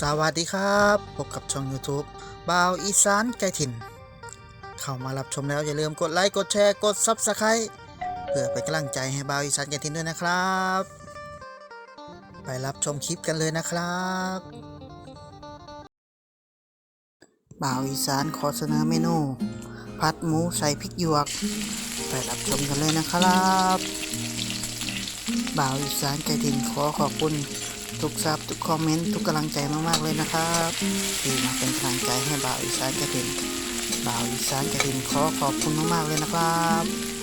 สวัสดีครับ พบกับช่อง YouTube บ่าวอีสานไกลถิ่น เข้ามารับชมแล้วอย่าลืมกดไลค์ กดแชร์ กด Subscribe เพื่อเป็นกำลังใจให้บ่าวอีสานไกลถิ่นด้วยนะครับ ไปรับชมคลิปกันเลยนะครับบ่าวอีสานขอเสนอเมนู ผัดหมูใส่พริกหยวก ไปรับชมกันเลยนะครับบ่าวอีสานไกลถิ่นขอขอบคุณ ทุกซับทุกคอมเมนต์ทุกกำลังใจมากๆเลยนะครับที่มาเป็นกำลังใจให้บ่าวอีสานกระดินบ่าวอีสานกระดินขอขอบคุณมากๆเลยนะครับ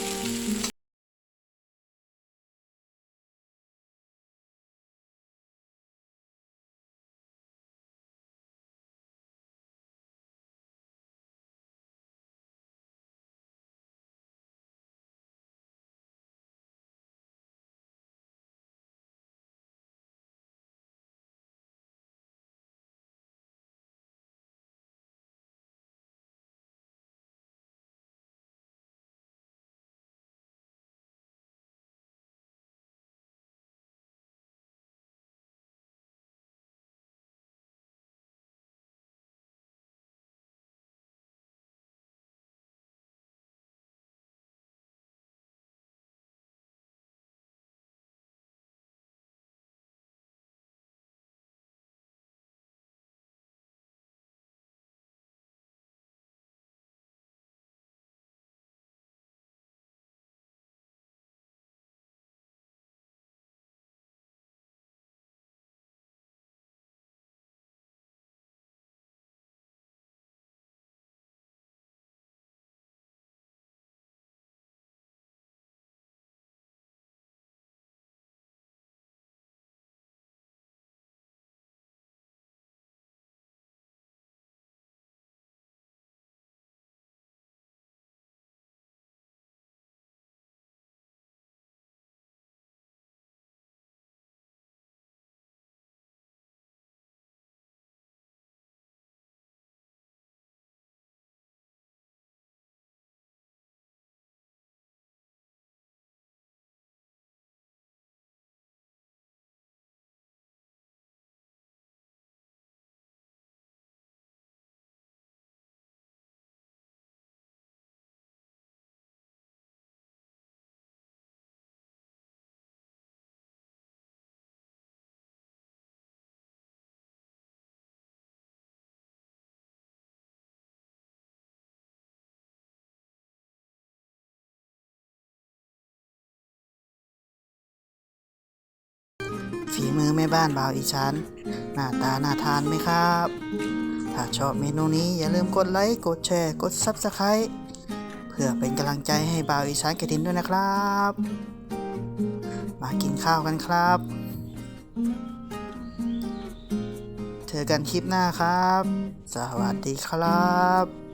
ฝีมือแม่บ้านบ่าวอีสานหน้าตาน่าทานไหมครับ ถ้าชอบเมนูนี้อย่าลืมกดไลค์ กดแชร์ กด Subscribe เพื่อเป็นกำลังใจให้บ่าวอีสานกระดินด้วยนะครับ มากินข้าวกันครับ เจอกันคลิปหน้าครับ สวัสดีครับ